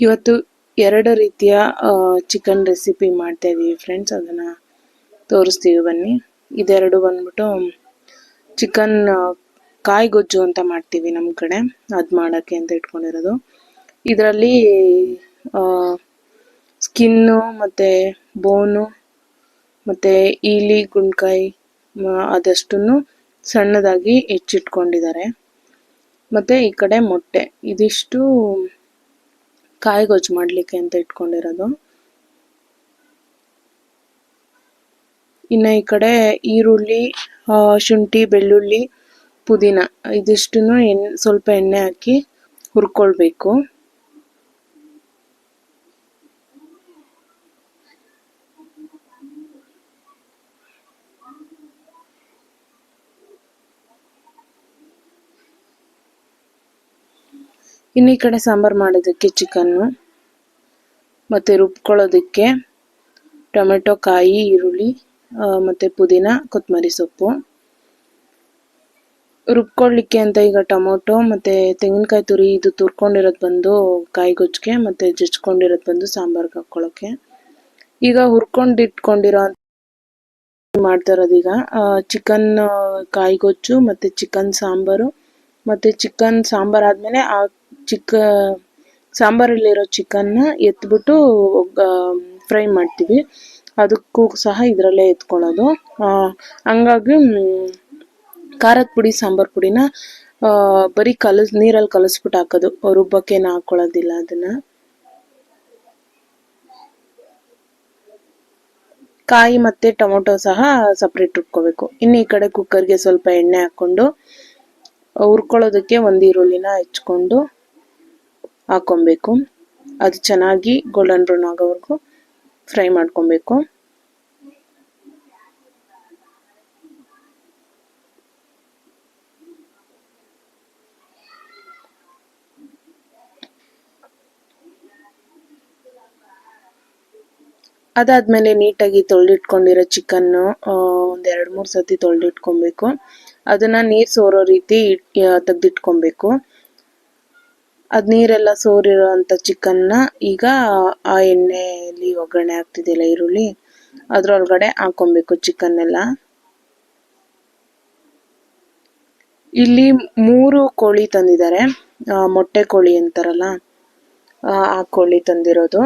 ಇವತ್ತು ಎರಡು ರೀತಿಯ ಚಿಕನ್ ರೆಸಿಪಿ ಮಾಡ್ತಾ ಇದ್ದೀವಿ ಫ್ರೆಂಡ್ಸ್ ಅದನ್ನು ತೋರಿಸ್ತೀವಿ ಬನ್ನಿ. ಇದೆರಡು ಬಂದ್ಬಿಟ್ಟು ಚಿಕನ್ ಕಾಯಿ ಗೊಜ್ಜು ಅಂತ ಮಾಡ್ತೀವಿ ನಮ್ಮ ಕಡೆ. ಅದು ಮಾಡೋಕ್ಕೆ ಅಂತ ಇಟ್ಕೊಂಡಿರೋದು. ಇದರಲ್ಲಿ ಸ್ಕಿನ್ನು ಮತ್ತು ಬೋನು ಮತ್ತು ಈಲಿ, ಗುಂಡ್ಕಾಯಿ ಅದಷ್ಟನ್ನು ಸಣ್ಣದಾಗಿ ಹೆಚ್ಚಿಟ್ಕೊಂಡಿದ್ದಾರೆ. ಮತ್ತು ಈ ಕಡೆ ಮೊಟ್ಟೆ. ಇದಿಷ್ಟು ಕಾಯಿ ಗೊಜ್ಜು ಮಾಡಲಿಕ್ಕೆ ಅಂತ ಇಟ್ಕೊಂಡಿರೋದು. ಇನ್ನು ಈ ಕಡೆ ಈರುಳ್ಳಿ ಶುಂಠಿ, ಬೆಳ್ಳುಳ್ಳಿ, ಪುದೀನ, ಇದಿಷ್ಟನ್ನು ಎಣ್ಣೆ, ಸ್ವಲ್ಪ ಎಣ್ಣೆ ಹಾಕಿ ಹುರ್ಕೊಳ್ಬೇಕು. ಇನ್ನು ಈ ಕಡೆ ಸಾಂಬಾರು ಮಾಡೋದಕ್ಕೆ ಚಿಕನ್ನು ಮತ್ತು ರುಬ್ಕೊಳ್ಳೋದಕ್ಕೆ ಟೊಮೆಟೊ, ಕಾಯಿ, ಈರುಳ್ಳಿ ಮತ್ತು ಪುದೀನ ಕೊತ್ತಂಬರಿ ಸೊಪ್ಪು. ರುಬ್ಕೊಳ್ಳಿಕ್ಕೆ ಅಂತ ಈಗ ಟೊಮೊಟೊ ಮತ್ತು ತೆಂಗಿನಕಾಯಿ ತುರಿ ಇದು ತುರ್ಕೊಂಡಿರೋದು ಬಂದು ಕಾಯಿ ಗೊಜ್ಜಿಗೆ ಮತ್ತು ಜಜ್ಕೊಂಡಿರೋದು ಬಂದು ಸಾಂಬಾರ್ಗೆ ಹಾಕ್ಕೊಳ್ಳೋಕ್ಕೆ ಈಗ ಹುರ್ಕೊಂಡಿಟ್ಕೊಂಡಿರೋ ಮಾಡ್ತಾ ಈಗ. ಚಿಕನ್ ಕಾಯಿ ಗೊಜ್ಜು ಮತ್ತು ಚಿಕನ್ ಸಾಂಬಾರು ಮತ್ತು ಚಿಕನ್ ಸಾಂಬಾರು ಆದಮೇಲೆ ಆ ಚಿಕ್ಕ ಸಾಂಬಾರಲ್ಲಿರೋ ಚಿಕನ್ನ ಎತ್ಬಿಟ್ಟು ಫ್ರೈ ಮಾಡ್ತೀವಿ. ಅದಕ್ಕೂ ಸಹ ಇದರಲ್ಲೇ ಎತ್ಕೊಳ್ಳೋದು. ಹಂಗಾಗಿ ಖಾರದ ಪುಡಿ, ಸಾಂಬಾರ್ ಪುಡಿನ ಬರೀ ಕಲಸ್, ನೀರಲ್ಲಿ ಕಲಸ್ಬಿಟ್ಟು ಹಾಕೋದು. ರುಬ್ಬಕ್ಕೇನು ಹಾಕೊಳ್ಳೋದಿಲ್ಲ ಅದನ್ನು. ಕಾಯಿ ಮತ್ತು ಟೊಮೊಟೊ ಸಹ ಸಪ್ರೇಟ್ ರುಬ್ಕೋಬೇಕು. ಇನ್ನು ಈ ಕಡೆ ಕುಕ್ಕರ್ಗೆ ಸ್ವಲ್ಪ ಎಣ್ಣೆ ಹಾಕ್ಕೊಂಡು, ಹುರ್ಕೊಳ್ಳೋದಕ್ಕೆ ಒಂದು ಈರುಳ್ಳಿನ ಹೆಚ್ಕೊಂಡು ಹಾಕೊಬೇಕು ಅದು ಚೆನ್ನಾಗಿ ಗೋಲ್ಡನ್ ಬ್ರೌನ್ ಆಗೋವರೆಗೂ ಫ್ರೈ ಮಾಡ್ಕೊಬೇಕು. ಅದಾದ್ಮೇಲೆ ನೀಟಾಗಿ ತೊಳೆದಿಟ್ಕೊಂಡಿರೋ ಚಿಕನ್ನು ಒಂದು ಎರಡು ಮೂರು ಸತಿ ತೊಳೆದಿಟ್ಕೊಬೇಕು. ಅದನ್ನ ನೀರು ಸೋರೋ ರೀತಿ ತೆಗ್ದಿಟ್ಕೊಬೇಕು. ಅದ್ ನೀರೆಲ್ಲ ಸೋರಿರುವಂತ ಚಿಕನ್ನ ಈಗ ಆ ಎಣ್ಣೆಯಲ್ಲಿ ಒಗ್ಗರಣೆ ಆಗ್ತಿದೆಯಲ್ಲ ಈರುಳ್ಳಿ. ಅದ್ರೊಳಗಡೆ ಹಾಕೊಬೇಕು ಚಿಕನ್ ಎಲ್ಲ ಇಲ್ಲಿ ಮೂರು ಕೋಳಿ ತಂದಿದ್ದಾರೆ. ಮೊಟ್ಟೆ ಕೋಳಿ ಅಂತಾರಲ್ಲ, ಆ ಕೋಳಿ ತಂದಿರೋದು.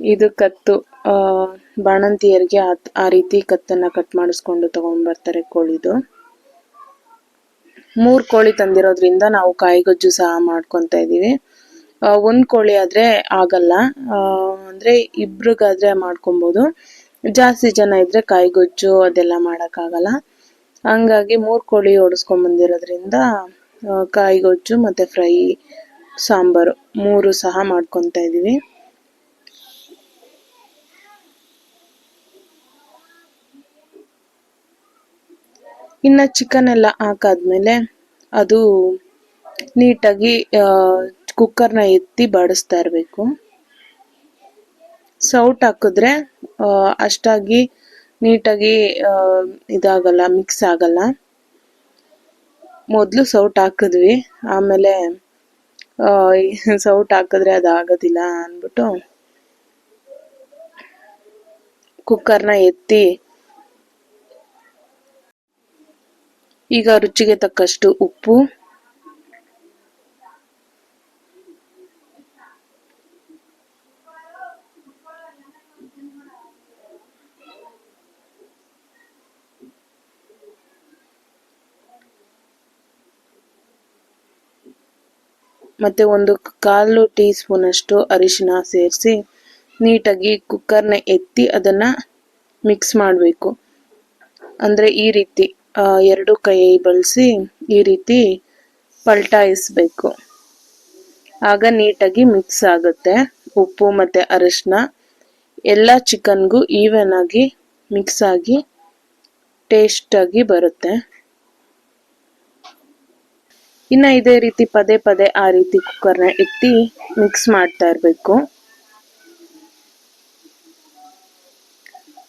ಇದು ಕತ್ತು ಬಾಣಂತಿಯರಿಗೆ ಆ- ರೀತಿ ಕತ್ತನ್ನ ಕಟ್ ಮಾಡಿಸ್ಕೊಂಡು ತಗೊಂಡ್ ಬರ್ತಾರೆ ಕೋಳಿದು. ಮೂರ್ ಕೋಳಿ ತಂದಿರೋದ್ರಿಂದ ನಾವು ಕಾಯಿಗೊಜ್ಜು ಸಹ ಮಾಡ್ಕೊಂತ ಇದೀವಿ. ಒಂದು ಕೋಳಿ ಆದ್ರೆ ಆಗಲ್ಲ. ಅಂದರೆ ಇಬ್ರಿಗಾದ್ರೆ ಮಾಡ್ಕೊಬೋದು. ಜಾಸ್ತಿ ಜನ ಇದ್ರೆ ಕಾಯಿಗೊಜ್ಜು ಅದೆಲ್ಲ ಮಾಡೋಕ್ಕಾಗಲ್ಲ. ಹಂಗಾಗಿ ಮೂರು ಕೋಳಿ ಓಡಿಸ್ಕೊಂಡ್ ಬಂದಿರೋದ್ರಿಂದ ಗೊಜ್ಜು ಕಾಯಿಗೊಜ್ಜು ಮತ್ತೆ ಫ್ರೈ ಸಾಂಬಾರು ಮೂರು ಸಹ ಮಾಡ್ಕೊಂತ ಇದೀವಿ. ಇನ್ನ ಚಿಕನ್ ಎಲ್ಲ ಹಾಕಾದ್ಮೇಲೆ ಅದು ನೀಟಾಗಿ ಕುಕ್ಕರ್ನ ಎತ್ತಿ ಬಾಡಿಸ್ತಾ ಇರಬೇಕು. ಸೌಟ್ ಹಾಕಿದ್ರೆ ಅಷ್ಟಾಗಿ ನೀಟಾಗಿ ಇದಾಗಲ್ಲ ಮಿಕ್ಸ್ ಆಗಲ್ಲ. ಮೊದಲು ಸೌಟ್ ಹಾಕಿದ್ವಿ. ಆಮೇಲೆ ಸೌಟ್ ಹಾಕಿದ್ರೆ ಅದು ಆಗೋದಿಲ್ಲ ಅಂದ್ಬಿಟ್ಟು ಕುಕ್ಕರ್ನ ಎತ್ತಿ ಈಗ ರುಚಿಗೆ ತಕ್ಕಷ್ಟು ಉಪ್ಪು. ಮತ್ತೆ ಒಂದು ಕಾಲು ಟೀ ಸ್ಪೂನ್ ಅಷ್ಟು ಅರಿಶಿನ ಸೇರಿಸಿ ನೀಟಾಗಿ ಕುಕ್ಕರ್ನ ಎತ್ತಿ ಅದನ್ನ ಮಿಕ್ಸ್ ಮಾಡಬೇಕು. ಅಂದ್ರೆ ಈ ರೀತಿ ಎರಡು ಕೈ ಬಳಸಿ ಈ ರೀತಿ ಪಲ್ಟಾಯಿಸ್ಬೇಕು. ಆಗ ನೀಟಾಗಿ ಮಿಕ್ಸ್ ಆಗುತ್ತೆ ಉಪ್ಪು ಮತ್ತು ಅರಿಶಿನ ಎಲ್ಲ ಚಿಕನ್ಗೂ ಈವನ್ ಆಗಿ ಮಿಕ್ಸ್ ಆಗಿ ಟೇಸ್ಟಾಗಿ ಬರುತ್ತೆ. ಇನ್ನು ಇದೇ ರೀತಿ ಪದೇ ಪದೇ ಆ ರೀತಿ ಕುಕ್ಕರ್ನ ಎತ್ತಿ ಮಿಕ್ಸ್ ಮಾಡ್ತಾ ಇರಬೇಕು.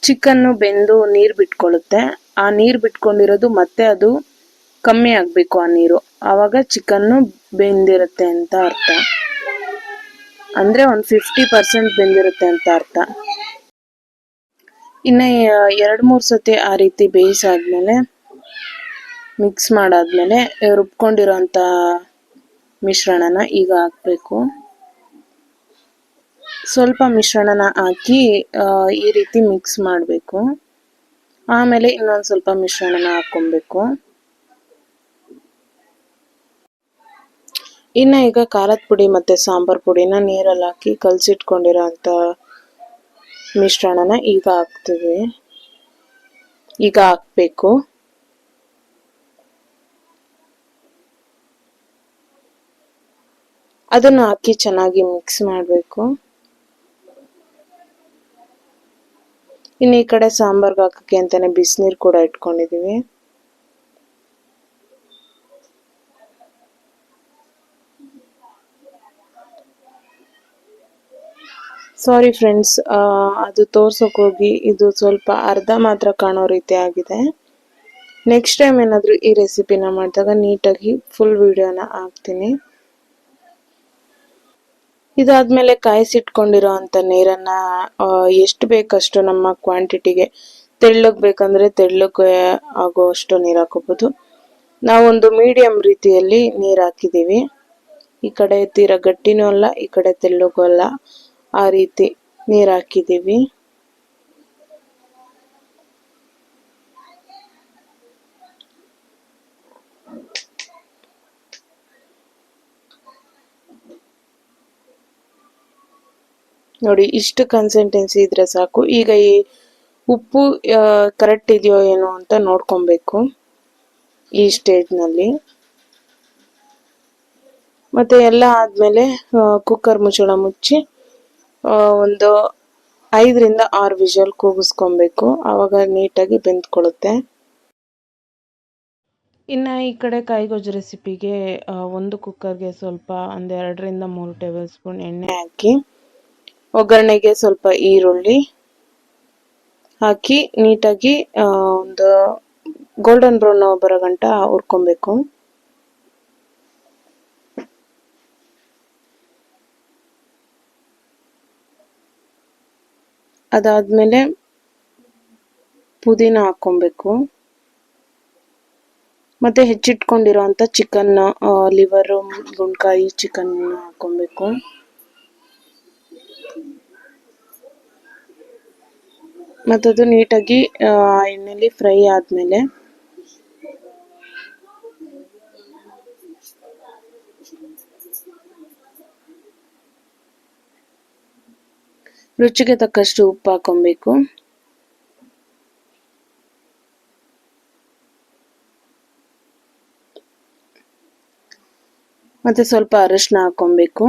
ಚಿಕನ್ನು ಬೆಂದು ನೀರು ಬಿಟ್ಕೊಳ್ಳುತ್ತೆ ಆ ನೀರು ಬಿಟ್ಕೊಂಡಿರೋದು ಮತ್ತೆ ಅದು ಕಮ್ಮಿ ಆಗಬೇಕು ಆ ನೀರು. ಆವಾಗ ಚಿಕನ್ನು ಬೆಂದಿರುತ್ತೆ ಅಂತ ಅರ್ಥ. ಅಂದರೆ ಒಂದು ಫಿಫ್ಟಿ ಪರ್ಸೆಂಟ್ ಬೆಂದಿರುತ್ತೆ ಅಂತ ಅರ್ಥ. ಇನ್ನು ಎರಡು ಮೂರು ಸತಿ ಆ ರೀತಿ ಬೇಯಿಸಾದ್ಮೇಲೆ ಮಿಕ್ಸ್ ಮಾಡಾದ್ಮೇಲೆ, ರುಬ್ಕೊಂಡಿರೋಂಥ ಮಿಶ್ರಣನ ಈಗ ಹಾಕ್ಬೇಕು. ಸ್ವಲ್ಪ ಮಿಶ್ರಣನ ಹಾಕಿ ಈ ರೀತಿ ಮಿಕ್ಸ್ ಮಾಡಬೇಕು. ಆಮೇಲೆ ಇನ್ನೊಂದು ಸ್ವಲ್ಪ ಮಿಶ್ರಣನ ಹಾಕೊಬೇಕು ಇನ್ನು ಈಗ ಖಾರದ ಪುಡಿ ಮತ್ತು ಸಾಂಬಾರ್ ಪುಡಿನ ನೀರಲ್ಲಿ ಹಾಕಿ ಕಲಸಿಟ್ಕೊಂಡಿರೋ ಅಂಥ ಮಿಶ್ರಣನ ಈಗ ಹಾಕ್ತೀವಿ. ಈಗ ಹಾಕ್ಬೇಕು. ಅದನ್ನು ಹಾಕಿ ಚೆನ್ನಾಗಿ ಮಿಕ್ಸ್ ಮಾಡಬೇಕು. ಇನ್ನು ಈ ಕಡೆ ಸಾಂಬಾರ್ಗೆ ಹಾಕೋಕ್ಕೆ ಅಂತಾನೆ ಬಿಸಿನೀರು ಕೂಡ ಇಟ್ಕೊಂಡಿದ್ದೀವಿ ಸಾರಿ ಫ್ರೆಂಡ್ಸ್ ಅದು ತೋರ್ಸೋಕೆ ಹೋಗಿ ಇದು ಸ್ವಲ್ಪ ಅರ್ಧ ಮಾತ್ರ ಕಾಣೋ ರೀತಿ ಆಗಿದೆ. ನೆಕ್ಸ್ಟ್ ಟೈಮ್ ಏನಾದರೂ ಈ ರೆಸಿಪಿನ ಮಾಡಿದಾಗ ನೀಟಾಗಿ ಫುಲ್ ವಿಡಿಯೋನ ಹಾಕ್ತೀನಿ. ಇದಾದ್ಮೇಲೆ ಕಾಯಿಸಿಟ್ಕೊಂಡಿರೋ ಅಂತ ನೀರನ್ನ ಎಷ್ಟು ಬೇಕಷ್ಟು ನಮ್ಮ ಕ್ವಾಂಟಿಟಿಗೆ ತೆಳ್ಳಗ್ ಬೇಕಂದ್ರೆ ತೆಳ್ಳಗೆ ಆಗೋ ಅಷ್ಟು ನೀರು ಹಾಕೋಬಹುದು ನಾವೊಂದು ಮೀಡಿಯಂ ರೀತಿಯಲ್ಲಿ ನೀರು ಹಾಕಿದೀವಿ ಈ ಕಡೆ ತೀರ ಗಟ್ಟಿನೂ ಅಲ್ಲ, ಈ ಕಡೆ ತೆಳ್ಳಗೂ ಅಲ್ಲ. ಆ ರೀತಿ ನೀರು ಹಾಕಿದೀವಿ ನೋಡಿ ಇಷ್ಟು ಕನ್ಸಿಸ್ಟೆನ್ಸಿ ಇದ್ರೆ ಸಾಕು. ಈಗ ಈ ಉಪ್ಪು ಕರೆಕ್ಟ್ ಇದೆಯೋ ಏನೋ ಅಂತ ನೋಡ್ಕೊಬೇಕು ಈ ಸ್ಟೇಜ್ನಲ್ಲಿ ಮತ್ತೆ ಎಲ್ಲ ಆದ್ಮೇಲೆ ಕುಕ್ಕರ್ ಮುಚ್ಚಳ ಮುಚ್ಚಿ ಒಂದು ಐದರಿಂದ ಆರು ವಿಷಲ್ ಕೂಗಿಸ್ಕೊಬೇಕು. ಆವಾಗ ನೀಟಾಗಿ ಬೆಂದ್ಕೊಳ್ಳುತ್ತೆ. ಇನ್ನು ಈ ಕಡೆ ಕಾಯಿಗೊಜ್ಜು ರೆಸಿಪಿಗೆ ಒಂದು ಕುಕ್ಕರ್ಗೆ ಸ್ವಲ್ಪ ಒಂದು ಎರಡರಿಂದ ಮೂರು ಟೇಬಲ್ ಸ್ಪೂನ್ ಎಣ್ಣೆ ಹಾಕಿ. ಒಗ್ಗರಣೆಗೆ ಸ್ವಲ್ಪ ಈರುಳ್ಳಿ ಹಾಕಿ ನೀಟಾಗಿ ಒಂದು ಗೋಲ್ಡನ್ ಬ್ರೌನ್ ಬರೋ ಗಂಟ ಹುರ್ಕೊಬೇಕು. ಅದಾದ್ಮೇಲೆ ಪುದೀನ ಹಾಕೊಬೇಕು ಮತ್ತೆ ಹೆಚ್ಚಿಟ್ಕೊಂಡಿರೋ ಚಿಕನ್ ಲಿವರ್ ಗುಂಡ್ಕಾಯಿ ಚಿಕನ್ ಮತ್ತದು ನೀಟಾಗಿ ಆ, ಎಣ್ಣೆಲಿ ಫ್ರೈ ಆದ್ಮೇಲೆ ರುಚಿಗೆ ತಕ್ಕಷ್ಟು ಉಪ್ಪು ಹಾಕೊಬೇಕು. ಮತ್ತೆ ಸ್ವಲ್ಪ ಅರಿಶಿನ ಹಾಕೊಬೇಕು.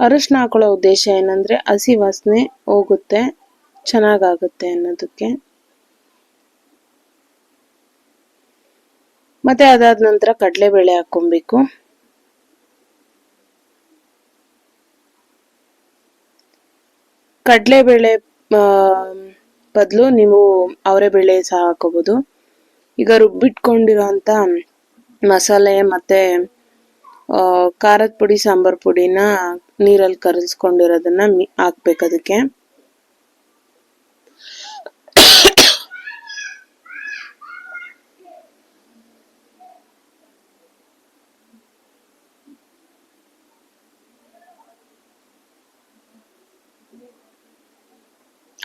ಅರಿಶಿನ ಹಾಕೊಳ್ಳೋ ಉದ್ದೇಶ ಏನಂದ್ರೆ ಹಸಿ ವಾಸನೆ ಹೋಗುತ್ತೆ, ಚೆನ್ನಾಗಾಗುತ್ತೆ ಅನ್ನೋದಕ್ಕೆ. ಮತ್ತೆ ಅದಾದ ನಂತರ ಕಡಲೆಬೇಳೆ ಹಾಕೊಬೇಕು ಕಡಲೆಬೇಳೆ ಬದಲು ನೀವು ಅವರೆಬೇಳೆ ಸಹ ಹಾಕೋಬೋದು. ಈಗ ರುಬ್ಬಿಟ್ಕೊಂಡಿರೋಂಥ ಮಸಾಲೆ ಮತ್ತೆ ಖಾರದ ಪುಡಿ, ಸಾಂಬಾರ್ ಪುಡಿನ ನೀರಲ್ಲಿ ಕರಗಿಸ್ಕೊಂಡಿರೋದನ್ನ ಮಿ- ಹಾಕ್ಬೇಕು ಅದಕ್ಕೆ.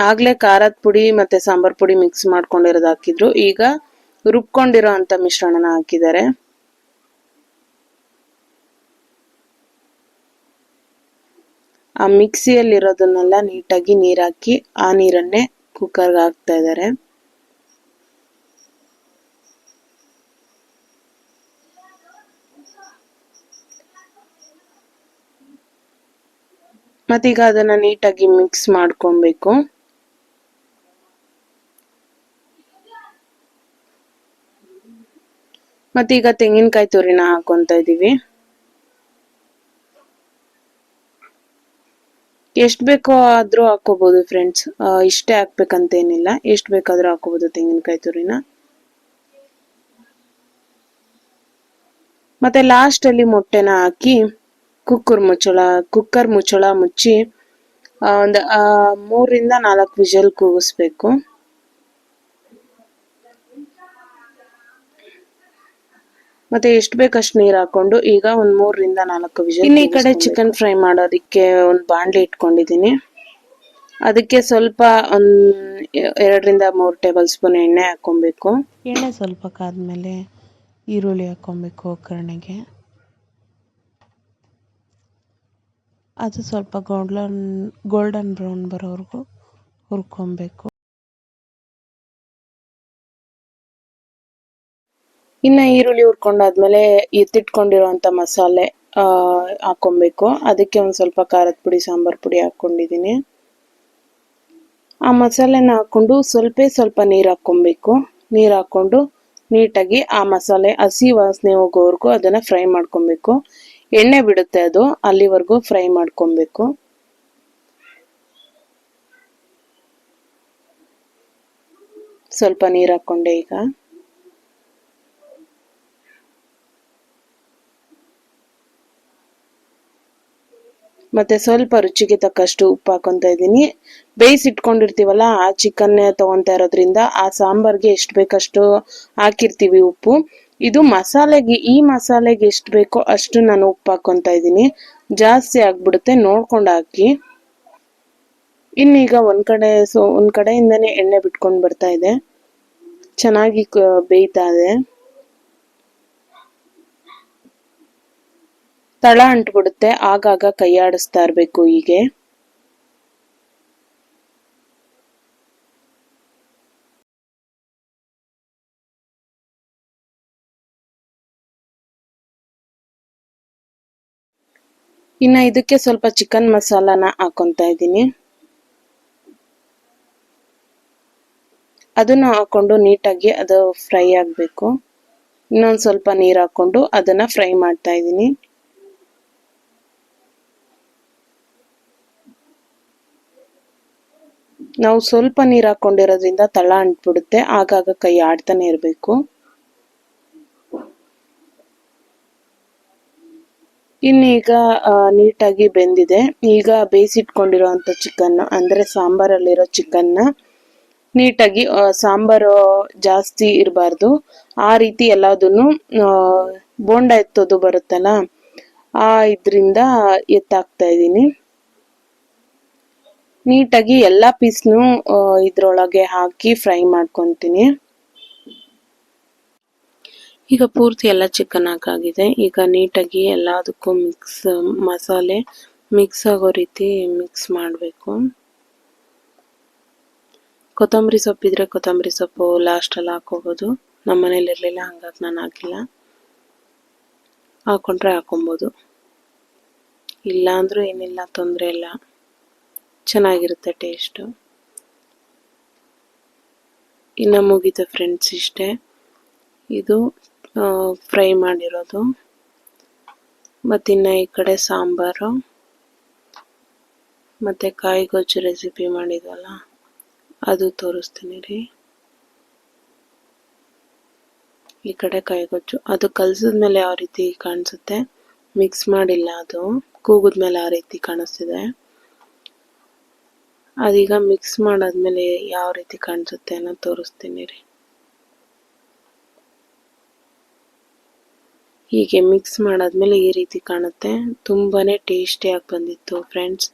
ಆಗ್ಲೇ ಖಾರದ ಪುಡಿ ಮತ್ತೆ ಸಾಂಬಾರ್ ಪುಡಿ ಮಿಕ್ಸ್ ಮಾಡ್ಕೊಂಡಿರೋದು ಹಾಕಿದ್ರು. ಈಗ ರುಬ್ಕೊಂಡಿರೋ ಅಂತ ಮಿಶ್ರಣನ ಹಾಕಿದ್ದಾರೆ. ಆ ಮಿಕ್ಸಿಯಲ್ಲಿರೋದನ್ನೆಲ್ಲ ನೀಟಾಗಿ ನೀರಾಕಿ ಆ ನೀರನ್ನೇ ಕುಕ್ಕರ್ಗೆ ಹಾಕ್ತಾ ಇದ್ದಾರೆ ಮತ್ತೀಗ ಅದನ್ನ ನೀಟಾಗಿ ಮಿಕ್ಸ್ ಮಾಡ್ಕೊಬೇಕು. ಮತ್ತೀಗ ತೆಂಗಿನಕಾಯಿ ತುರಿನ ಹಾಕೊಂತ ಇದೀವಿ. ಎಷ್ಟ್ ಬೇಕೋ ಆದ್ರೂ ಹಾಕೋಬಹುದು ಫ್ರೆಂಡ್ಸ್ ಇಷ್ಟೇ ಹಾಕ್ಬೇಕಂತೇನಿಲ್ಲ. ಎಷ್ಟ್ ಬೇಕಾದ್ರೂ ಹಾಕೋಬಹುದು ತೆಂಗಿನಕಾಯಿ ತುರಿನ. ಮತ್ತೆ ಲಾಸ್ಟಲ್ಲಿ ಮೊಟ್ಟೆನ ಹಾಕಿ ಕುಕ್ಕರ್ ಮುಚ್ಚಳ ಕುಕ್ಕರ್ ಮುಚ್ಚಳ ಮುಚ್ಚಿ ಒಂದು ಮೂರಿಂದ ನಾಲ್ಕು ವಿಜಲ್ ಕೂಗಿಸ್ಬೇಕು. ಮತ್ತೆ ಎಷ್ಟು ಬೇಕಷ್ಟು ನೀರು ಹಾಕೊಂಡು ಈಗ ಒಂದ್ ಮೂರರಿಂದ ನಾಲ್ಕು ವಿಷಯ ಇನ್ನು ಈ ಕಡೆ ಚಿಕನ್ ಫ್ರೈ ಮಾಡೋದಕ್ಕೆ ಒಂದು ಬಾಂಡ್ಲಿ ಇಟ್ಕೊಂಡಿದ್ದೀನಿ. ಅದಕ್ಕೆ ಸ್ವಲ್ಪ ಒಂದ್ ಎರಡರಿಂದ ಮೂರು ಟೇಬಲ್ ಸ್ಪೂನ್ ಎಣ್ಣೆ ಹಾಕೊಬೇಕು ಎಣ್ಣೆ ಸ್ವಲ್ಪ ಕಾದ್ಮೇಲೆ ಈರುಳ್ಳಿ ಹಾಕ್ಕೊಬೇಕು ಒಗ್ಗರಣೆಗೆ. ಅದು ಸ್ವಲ್ಪ ಗೋಲ್ಡನ್ ಗೋಲ್ಡನ್ ಬ್ರೌನ್ ಬರೋವರೆಗೂ ಹುರ್ಕೊಬೇಕು. ಇನ್ನ ಈರುಳ್ಳಿ ಹುರ್ಕೊಂಡಾದ್ಮೇಲೆ ಎತ್ತಿಟ್ಕೊಂಡಿರುವಂಥ ಮಸಾಲೆ ಹಾಕೊಬೇಕು ಅದಕ್ಕೆ ಒಂದು ಸ್ವಲ್ಪ ಖಾರದ ಪುಡಿ, ಸಾಂಬಾರ್ ಪುಡಿ ಹಾಕ್ಕೊಂಡಿದ್ದೀನಿ ಆ ಮಸಾಲೆನ ಹಾಕ್ಕೊಂಡು ಸ್ವಲ್ಪ ಸ್ವಲ್ಪ ನೀರು ಹಾಕ್ಕೊಬೇಕು. ನೀರು ಹಾಕ್ಕೊಂಡು ನೀಟಾಗಿ ಆ ಮಸಾಲೆ, ಹಸಿ ವಾಸನೆ ಹೋಗೋವರೆಗೂ ಅದನ್ನು ಫ್ರೈ ಮಾಡ್ಕೊಬೇಕು. ಎಣ್ಣೆ ಬಿಡುತ್ತೆ ಅದು, ಅಲ್ಲಿವರೆಗೂ ಫ್ರೈ ಮಾಡ್ಕೊಬೇಕು. ಸ್ವಲ್ಪ ನೀರು ಹಾಕ್ಕೊಂಡೆ ಈಗ. ಮತ್ತೆ ಸ್ವಲ್ಪ ರುಚಿಗೆ ತಕ್ಕಷ್ಟು ಉಪ್ಪು ಹಾಕೊಂತ ಇದ್ದೀನಿ. ಬೇಯಿಸಿಟ್ಕೊಂಡಿರ್ತೀವಲ್ಲ ಆ ಚಿಕನ್ನೇ ತಗೊಂತ ಇರೋದ್ರಿಂದ ಆ ಸಾಂಬಾರ್ಗೆ ಎಷ್ಟು ಬೇಕಷ್ಟು ಹಾಕಿರ್ತೀವಿ ಉಪ್ಪು. ಇದು ಮಸಾಲೆಗೆ, ಈ ಮಸಾಲೆಗೆ ಎಷ್ಟು ಬೇಕೋ ಅಷ್ಟು ನಾನು ಉಪ್ಪು ಹಾಕೊಂತ ಇದ್ದೀನಿ. ಜಾಸ್ತಿ ಆಗ್ಬಿಡುತ್ತೆ, ನೋಡ್ಕೊಂಡು ಹಾಕಿ. ಇನ್ನೀಗ ಒಂದ್ ಕಡೆ, ಸೊ, ಒಂದ್ ಕಡೆಯಿಂದನೇ ಎಣ್ಣೆ ಬಿಟ್ಕೊಂಡು ಬರ್ತಾ ಇದೆ. ಚೆನ್ನಾಗಿ ಬೇಯ್ತಾ ಇದೆ. ತಳ ಅಂಟ್ಬಿಡುತ್ತೆ, ಆಗಾಗ ಕೈಯಾಡಿಸ್ತಾ ಇರಬೇಕು ಹೀಗೆ. ಇನ್ನು ಇದಕ್ಕೆ ಸ್ವಲ್ಪ ಚಿಕನ್ ಮಸಾಲಾನ ಹಾಕೊತಾ ಇದ್ದೀನಿ. ಅದನ್ನ ಹಾಕೊಂಡು ನೀಟಾಗಿ ಅದು ಫ್ರೈ ಆಗಬೇಕು. ಇನ್ನೊಂದು ಸ್ವಲ್ಪ ನೀರು ಹಾಕೊಂಡು ಅದನ್ನ ಫ್ರೈ ಮಾಡ್ತಾ ಇದ್ದೀನಿ. ನಾವು ಸ್ವಲ್ಪ ನೀರು ಹಾಕೊಂಡಿರೋದ್ರಿಂದ ತಳ ಅಂಟ್ಬಿಡುತ್ತೆ. ಆಗಾಗ ಕೈ ಆಡ್ತಾನೆ ಇರಬೇಕು. ಇನ್ನೀಗ ನೀಟಾಗಿ ಬೆಂದಿದೆ. ಈಗ ಬೇಯಿಸಿಟ್ಕೊಂಡಿರೋಂಥ ಚಿಕನ್, ಅಂದ್ರೆ ಸಾಂಬಾರಲ್ಲಿರೋ ಚಿಕನ್ನ ನೀಟಾಗಿ ಸಾಂಬಾರು ಜಾಸ್ತಿ ಇರಬಾರ್ದು. ಆ ರೀತಿ ಎಲ್ಲದನ್ನು ಬೋಂಡ ಎತ್ತೋದು ಬರುತ್ತಲ್ಲ, ಆ ಇದ್ರಿಂದ ಎತ್ತಾಕ್ತಾ ಇದ್ದೀನಿ. ನೀಟಾಗಿ ಎಲ್ಲಾ ಪೀಸ್ನು ಇದರೊಳಗೆ ಹಾಕಿ ಫ್ರೈ ಮಾಡ್ಕೊತೀನಿ. ಈಗ ಪೂರ್ತಿ ಎಲ್ಲ ಚಿಕನ್ ಹಾಕಾಗಿದೆ. ಈಗ ನೀಟಾಗಿ ಎಲ್ಲದಕ್ಕೂ ಮಿಕ್ಸ್ ಮಸಾಲೆ ಮಿಕ್ಸ್ ಆಗೋ ರೀತಿ ಮಿಕ್ಸ್ ಮಾಡಬೇಕು. ಕೊತ್ತಂಬರಿ ಸೊಪ್ಪಿದ್ರೆ ಕೊತ್ತಂಬರಿ ಸೊಪ್ಪು ಲಾಸ್ಟಲ್ಲಿ ಹಾಕೋಬೋದು. ನಮ್ಮ ಮನೇಲಿ ಇರಲಿಲ್ಲ, ಹಂಗಾಗಿ ನಾನು ಹಾಕಿಲ್ಲ. ಹಾಕೊಂಡ್ರೆ ಹಾಕೊಬೋದು. ಇಲ್ಲ ಏನಿಲ್ಲ, ತೊಂದರೆ ಇಲ್ಲ. ಚೆನ್ನಾಗಿರುತ್ತೆ ಟೇಸ್ಟು. ಇನ್ನು ಮುಗೀತು ಫ್ರೆಂಡ್ಸ್ ಇಷ್ಟೇ. ಇದು ಫ್ರೈ ಮಾಡಿರೋದು. ಮತ್ತಿನ್ನು ಈ ಕಡೆ ಸಾಂಬಾರು. ಮತ್ತು ಕಾಯಿ ಗೊಜ್ಜು ರೆಸಿಪಿ ಮಾಡಿದ್ವಲ್ಲ, ಅದು ತೋರಿಸ್ತೀನಿ ರೀ. ಈ ಕಡೆ ಕಾಯಿ ಗೊಜ್ಜು ಅದು ಕಲ್ಸಿದ್ಮೇಲೆ ಯಾವ ರೀತಿ ಕಾಣಿಸುತ್ತೆ? ಮಿಕ್ಸ್ ಮಾಡಿಲ್ಲ ಅದು. ಕೂಗಿದ್ಮೇಲೆ ಆ ರೀತಿ ಕಾಣಿಸ್ತಿದೆ. ಅದೀಗ ಮಿಕ್ಸ್ ಮಾಡಾದ್ಮೇಲೆ ಯಾವ ರೀತಿ ಕಾಣಿಸುತ್ತೆ ಅನ್ನೋದು ತೋರಿಸ್ತೀನಿ ರೀ. ಹೀಗೆ ಮಿಕ್ಸ್ ಮಾಡಾದ್ಮೇಲೆ ಈ ರೀತಿ ಕಾಣುತ್ತೆ. ತುಂಬಾನೇ ಟೇಸ್ಟಿಯಾಗಿ ಬಂದಿತ್ತು ಫ್ರೆಂಡ್ಸ್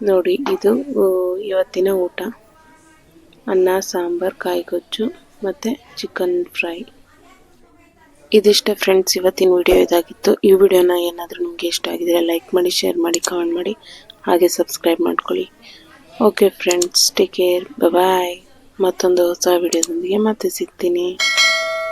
ನೋಡಿ, ಇದು ಇವತ್ತಿನ ಊಟ. ಅನ್ನ, ಸಾಂಬಾರ್, ಕಾಯಿಗೊಜ್ಜು ಮತ್ತು ಚಿಕನ್ ಫ್ರೈ ಇದಿಷ್ಟೇ ಫ್ರೆಂಡ್ಸ್ ಇವತ್ತಿನ ವಿಡಿಯೋ ಇದಾಗಿತ್ತು. ಈ ವಿಡಿಯೋನ ಏನಾದರೂ ನಿಮಗೆ ಇಷ್ಟ ಆಗಿದ್ರೆ ಲೈಕ್ ಮಾಡಿ ಶೇರ್ ಮಾಡಿ ಕಮೆಂಟ್ ಮಾಡಿ. ಹಾಗೆ ಸಬ್ಸ್ಕ್ರೈಬ್ ಮಾಡ್ಕೊಳ್ಳಿ. Okay friends take care bye ಮತ್ತೊಂದು ಹೊಸ ವಿಡಿಯೋದೊಂದಿಗೆ ಮತ್ತೆ ಸಿಗ್ತೀನಿ.